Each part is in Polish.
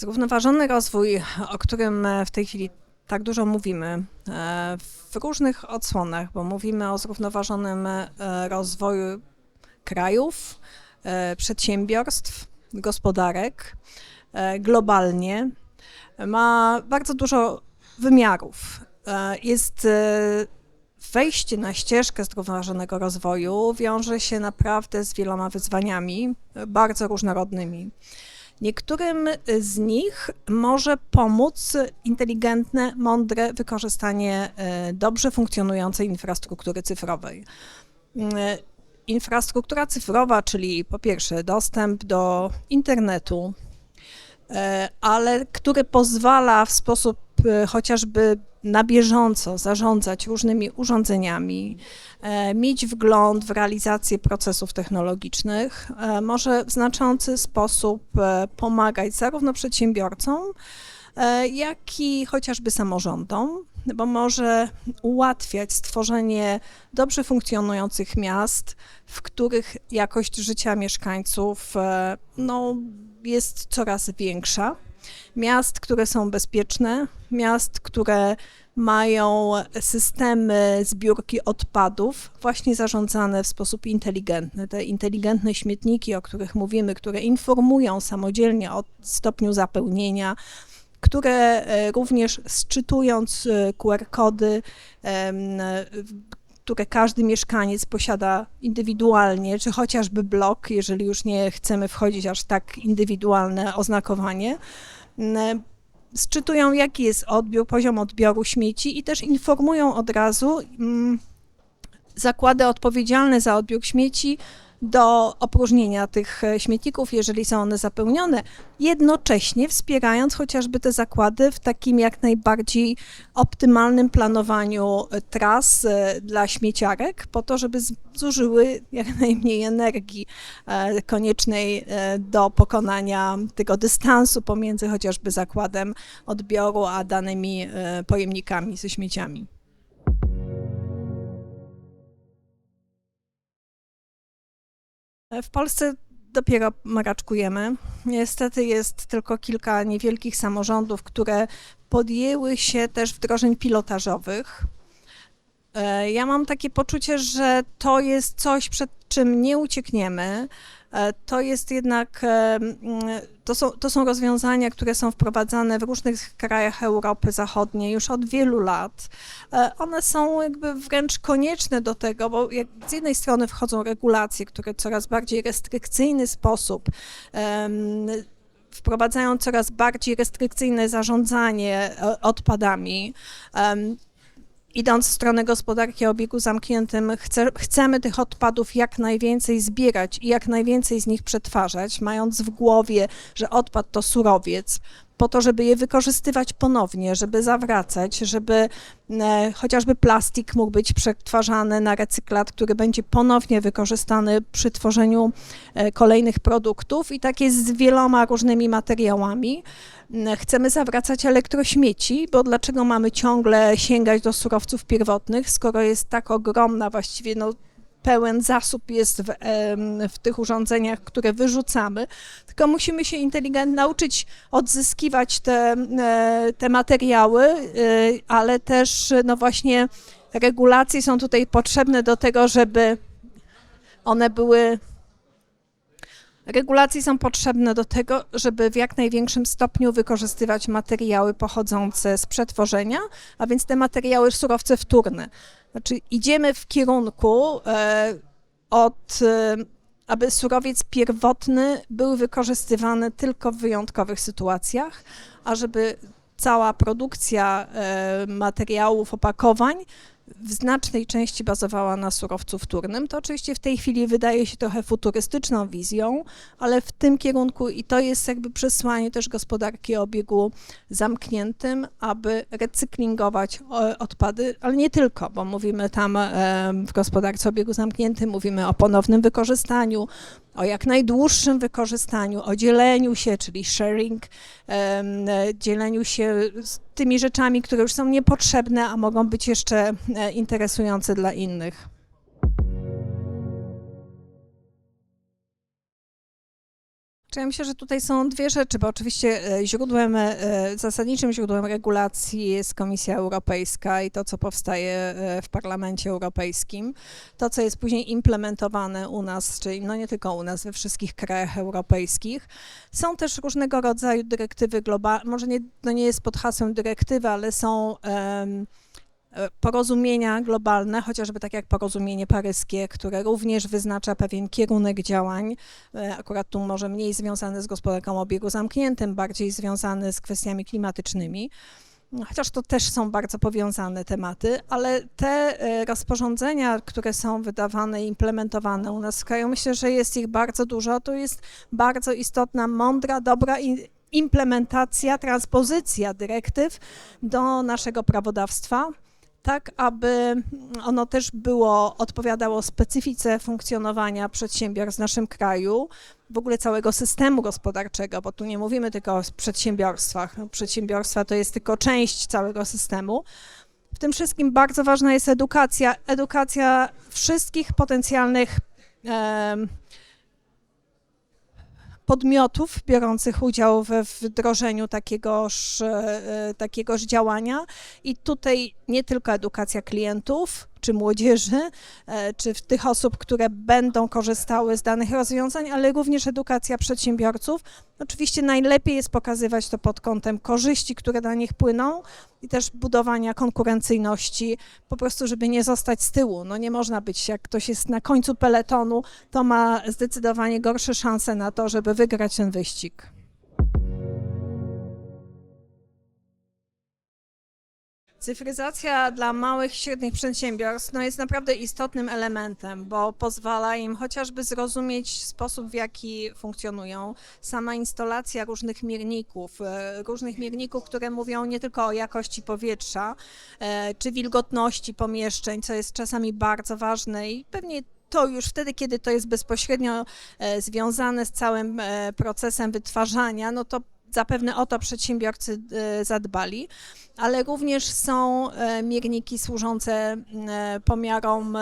Zrównoważony rozwój, o którym e, w tej chwili tak dużo mówimy, e, w różnych odsłonach, bo mówimy o zrównoważonym e, rozwoju krajów, przedsiębiorstw, gospodarek globalnie, ma bardzo dużo wymiarów. Jest wejście na ścieżkę zrównoważonego rozwoju wiąże się naprawdę z wieloma wyzwaniami, bardzo różnorodnymi. Niektórym z nich może pomóc inteligentne, mądre wykorzystanie e, dobrze funkcjonującej infrastruktury cyfrowej. E, Infrastruktura cyfrowa, czyli po pierwsze dostęp do internetu, e, ale który pozwala w sposób chociażby na bieżąco zarządzać różnymi urządzeniami, e, mieć wgląd w realizację procesów technologicznych, e, może w znaczący sposób e, pomagać zarówno przedsiębiorcom, jak i chociażby samorządom, bo może ułatwiać stworzenie dobrze funkcjonujących miast, w których jakość życia mieszkańców no, jest coraz większa. Miast, które są bezpieczne, miast, które mają systemy zbiórki odpadów, właśnie zarządzane w sposób inteligentny. Te inteligentne śmietniki, o których mówimy, które informują samodzielnie o stopniu zapełnienia, które e, również sczytując e, QR-kody, które każdy mieszkaniec posiada indywidualnie, czy chociażby blok, jeżeli już nie chcemy wchodzić aż tak indywidualne oznakowanie, sczytują jaki jest odbiór, poziom odbioru śmieci i też informują od razu mm, zakłady odpowiedzialne za odbiór śmieci do opróżnienia tych e, śmietników, jeżeli są one zapełnione, jednocześnie wspierając chociażby te zakłady w takim jak najbardziej optymalnym planowaniu e, tras e, dla śmieciarek, po to, żeby zużyły jak najmniej energii koniecznej do pokonania tego dystansu pomiędzy chociażby zakładem odbioru a danymi pojemnikami ze śmieciami. W Polsce dopiero maraczkujemy. Niestety jest tylko kilka niewielkich samorządów, które podjęły się też wdrożeń pilotażowych. E, Ja mam takie poczucie, że to jest coś, przed czym nie uciekniemy. E, To jest jednak, e, to są, to są rozwiązania, które są wprowadzane w różnych krajach Europy Zachodniej już od wielu lat. E, One są jakby wręcz konieczne do tego, bo z jednej strony wchodzą regulacje, które w coraz bardziej restrykcyjny sposób wprowadzają coraz bardziej restrykcyjne zarządzanie odpadami. Idąc w stronę gospodarki o obiegu zamkniętym, chce, chcemy tych odpadów jak najwięcej zbierać i jak najwięcej z nich przetwarzać, mając w głowie, że odpad to surowiec, po to, żeby je wykorzystywać ponownie, żeby zawracać, żeby e, chociażby plastik mógł być przetwarzany na recyklat, który będzie ponownie wykorzystany przy tworzeniu e, kolejnych produktów i tak jest z wieloma różnymi materiałami. M, Chcemy zawracać elektrośmieci, bo dlaczego mamy ciągle sięgać do surowców pierwotnych, skoro jest tak ogromna, właściwie no, pełen zasób jest w, w tych urządzeniach, które wyrzucamy, tylko musimy się inteligentnie nauczyć odzyskiwać te, e, te materiały, e, ale też no właśnie regulacje są tutaj potrzebne do tego, żeby one były Regulacje są potrzebne do tego, żeby w jak największym stopniu wykorzystywać materiały pochodzące z przetworzenia, a więc te materiały surowce wtórne. Znaczy idziemy w kierunku e, od, e, aby surowiec pierwotny był wykorzystywany tylko w wyjątkowych sytuacjach, a żeby cała produkcja e, materiałów, opakowań w znacznej części bazowała na surowcu wtórnym. To oczywiście w tej chwili wydaje się trochę futurystyczną wizją, ale w tym kierunku i to jest jakby przesłanie też gospodarki o obiegu zamkniętym, aby recyklingować o, odpady, ale nie tylko, bo mówimy tam em, w gospodarce o obiegu zamkniętym, mówimy o ponownym wykorzystaniu, o jak najdłuższym wykorzystaniu, o dzieleniu się, czyli sharing, dzieleniu się z tymi rzeczami, które już są niepotrzebne, a mogą być jeszcze e, interesujące dla innych. Czy ja myślę, że tutaj są dwie rzeczy, bo oczywiście e, źródłem, e, zasadniczym źródłem regulacji jest Komisja Europejska i to, co powstaje e, w Parlamencie Europejskim. To, co jest później implementowane u nas, czyli no nie tylko u nas, we wszystkich krajach europejskich. Są też różnego rodzaju dyrektywy globalne, może nie, to nie jest pod hasłem dyrektywy, ale są e, porozumienia globalne, chociażby tak jak porozumienie paryskie, które również wyznacza pewien kierunek działań, e, akurat tu może mniej związany z gospodarką obiegu zamkniętym, bardziej związany z kwestiami klimatycznymi. Chociaż to też są bardzo powiązane tematy, ale te e, rozporządzenia, które są wydawane i implementowane u nas w kraju, myślę, że jest ich bardzo dużo. To jest bardzo istotna, mądra, dobra implementacja, transpozycja dyrektyw do naszego prawodawstwa, tak aby ono też było, odpowiadało specyfice funkcjonowania przedsiębiorstw w naszym kraju, w ogóle całego systemu gospodarczego, bo tu nie mówimy tylko o przedsiębiorstwach. No, Przedsiębiorstwa to jest tylko część całego systemu. W tym wszystkim bardzo ważna jest edukacja, edukacja wszystkich potencjalnych podmiotów biorących udział we wdrożeniu takiegoż, e, takiegoż działania. I tutaj nie tylko edukacja klientów czy młodzieży, e, czy tych osób, które będą korzystały z danych rozwiązań, ale również edukacja przedsiębiorców. Oczywiście najlepiej jest pokazywać to pod kątem korzyści, które dla nich płyną i też budowania konkurencyjności, po prostu, żeby nie zostać z tyłu. No nie można być, jak ktoś jest na końcu peletonu, to ma zdecydowanie gorsze szanse na to, żeby wygrać ten wyścig. Cyfryzacja dla małych i średnich przedsiębiorstw no, jest naprawdę istotnym elementem, bo pozwala im chociażby zrozumieć sposób, w jaki funkcjonują. Sama instalacja różnych mierników, e, różnych mierników, które mówią nie tylko o jakości powietrza e, czy wilgotności pomieszczeń, co jest czasami bardzo ważne i pewnie to już wtedy, kiedy to jest bezpośrednio e, związane z całym procesem wytwarzania, no to zapewne o to przedsiębiorcy e, zadbali, ale również są e, mierniki służące e, pomiarom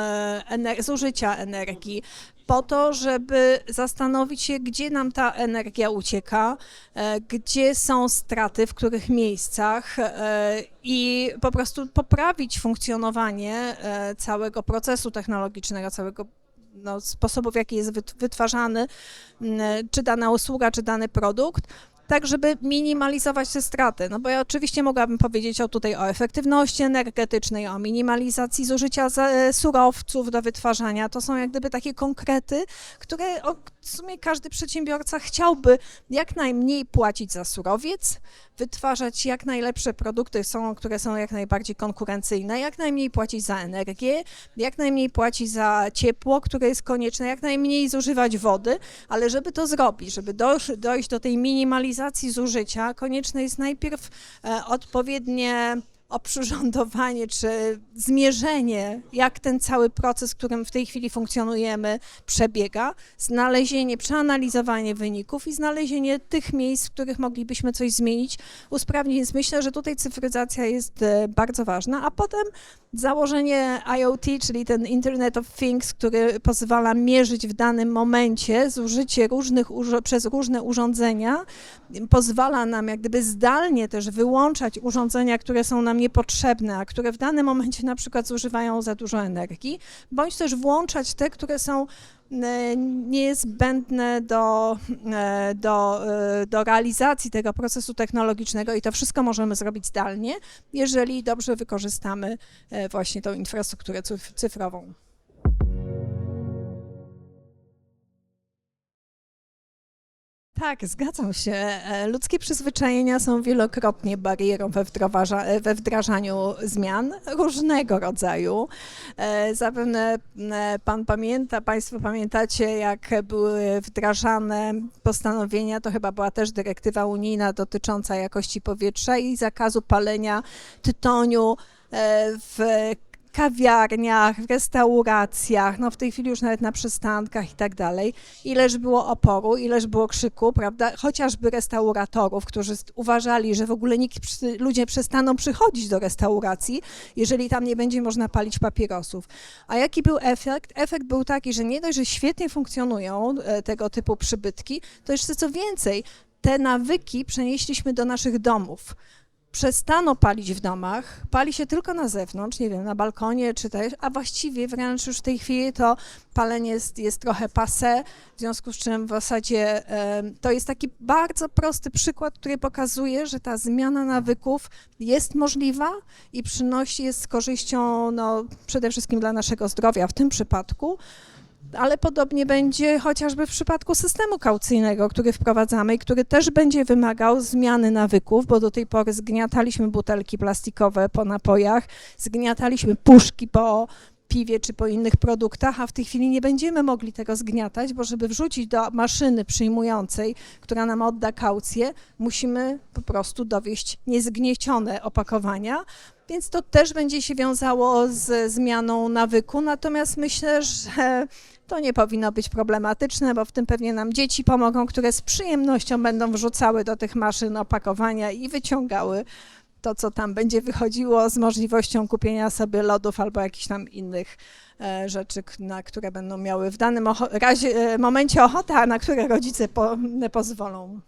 ener- zużycia energii, po to, żeby zastanowić się, gdzie nam ta energia ucieka, gdzie są straty, w których miejscach i po prostu poprawić funkcjonowanie całego procesu technologicznego, całego no, sposobu, w jaki jest wyt- wytwarzany, czy dana usługa, czy dany produkt, tak żeby minimalizować te straty. No bo ja oczywiście mogłabym powiedzieć o tutaj o efektywności energetycznej, o minimalizacji zużycia e, surowców do wytwarzania. To są jak gdyby takie konkrety, które w sumie każdy przedsiębiorca chciałby jak najmniej płacić za surowiec, wytwarzać jak najlepsze produkty, są, które są jak najbardziej konkurencyjne, jak najmniej płacić za energię, jak najmniej płacić za ciepło, które jest konieczne, jak najmniej zużywać wody, ale żeby to zrobić, żeby dojść do tej minimalizacji zużycia, konieczne jest najpierw e, odpowiednie oprzyrządowanie czy zmierzenie, jak ten cały proces, w którym w tej chwili funkcjonujemy, przebiega, znalezienie, przeanalizowanie wyników i znalezienie tych miejsc, w których moglibyśmy coś zmienić, usprawnić. Więc myślę, że tutaj cyfryzacja jest e, bardzo ważna, a potem założenie IoT, czyli ten Internet of Things, który pozwala mierzyć w danym momencie zużycie różnych przez różne urządzenia, pozwala nam jak gdyby zdalnie też wyłączać urządzenia, które są nam niepotrzebne, a które w danym momencie na przykład zużywają za dużo energii, bądź też włączać te, które są e, niezbędne do, e, do, e, do realizacji tego procesu technologicznego i to wszystko możemy zrobić zdalnie, jeżeli dobrze wykorzystamy właśnie tą infrastrukturę cyf- cyfrową. Tak, zgadzam się. E, Ludzkie przyzwyczajenia są wielokrotnie barierą we, e, we wdrażaniu zmian różnego rodzaju. E, Zapewne Pan pamięta, Państwo pamiętacie, jak były wdrażane postanowienia, to chyba była też dyrektywa unijna dotycząca jakości powietrza i zakazu palenia tytoniu w kawiarniach, w restauracjach, no w tej chwili już nawet na przystankach i tak dalej. Ileż było oporu, ileż było krzyku, prawda? Chociażby restauratorów, którzy uważali, że w ogóle nikt, ludzie przestaną przychodzić do restauracji, jeżeli tam nie będzie można palić papierosów. A jaki był efekt? Efekt był taki, że nie dość, że świetnie funkcjonują e, tego typu przybytki, to jeszcze co więcej, te nawyki przenieśliśmy do naszych domów. Przestano palić w domach, pali się tylko na zewnątrz, nie wiem, na balkonie czy też, a właściwie wręcz już w tej chwili to palenie jest, jest trochę passé, w związku z czym w zasadzie to jest taki bardzo prosty przykład, który pokazuje, że ta zmiana nawyków jest możliwa i przynosi jest z korzyścią no, przede wszystkim dla naszego zdrowia w tym przypadku, ale podobnie będzie chociażby w przypadku systemu kaucyjnego, który wprowadzamy i który też będzie wymagał zmiany nawyków, bo do tej pory zgniataliśmy butelki plastikowe po napojach, zgniataliśmy puszki po piwie czy po innych produktach, a w tej chwili nie będziemy mogli tego zgniatać, bo żeby wrzucić do maszyny przyjmującej, która nam odda kaucję, musimy po prostu dowieść niezgniecione opakowania, więc to też będzie się wiązało z zmianą nawyku, natomiast myślę, że to nie powinno być problematyczne, bo w tym pewnie nam dzieci pomogą, które z przyjemnością będą wrzucały do tych maszyn opakowania i wyciągały to, co tam będzie wychodziło z możliwością kupienia sobie lodów albo jakichś tam innych e, rzeczy, na które będą miały w danym razie, e, momencie ochotę, a na które rodzice po, pozwolą.